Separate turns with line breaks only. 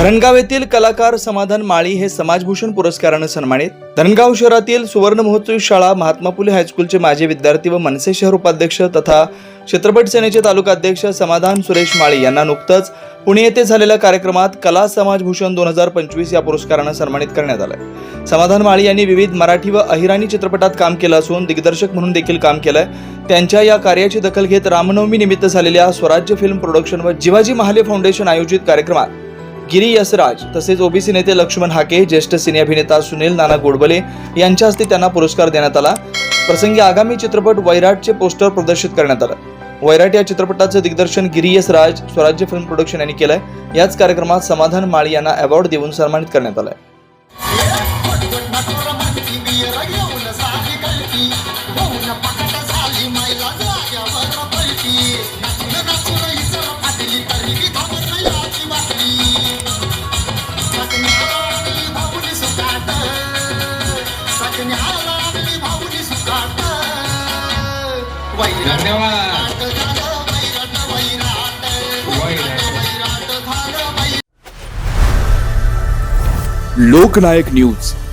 धरणगाव येथील कलाकार समाधान माळी हे समाजभूषण पुरस्कारानं सन्मानित. धरणगाव शहरातील सुवर्ण महोत्सवी शाळा महात्मा फुले हायस्कूलचे माजी विद्यार्थी व मनसे शहर उपाध्यक्ष तथा चित्रपट सेनेचे तालुका अध्यक्ष समाधान सुरेश माळी यांना नुकतंच पुणे येथे झालेल्या कार्यक्रमात कला समाजभूषण दोन हजार पंचवीस या पुरस्कारानं सन्मानित करण्यात आलंय. समाधान माळी यांनी विविध मराठी व अहिराणी चित्रपटात काम केलं असून दिग्दर्शक म्हणून देखील काम केलंय. त्यांच्या या कार्याची दखल घेत रामनवमी निमित्त झालेल्या स्वराज्य फिल्म प्रोडक्शन व जिवाजी महाले फाउंडेशन आयोजित कार्यक्रमात गिरी यसराज तसेच ओबीसी नेते लक्ष्मण हाके ज्येष्ठ सिने अभिनेता सुनील नाना गोडबले यांच्या हस्ते त्यांना पुरस्कार देण्यात आला. प्रसंगी आगामी चित्रपट वैराटचे पोस्टर प्रदर्शित करण्यात आलं. वैराट या चित्रपटाचं दिग्दर्शन गिरी यसराज स्वराज्य फिल्म प्रोडक्शन यांनी केलंय. याच कार्यक्रमात समाधान माळी यांना अवॉर्ड देऊन सन्मानित करण्यात आलाय.
धन्यवाद.
लोकनायक न्यूज.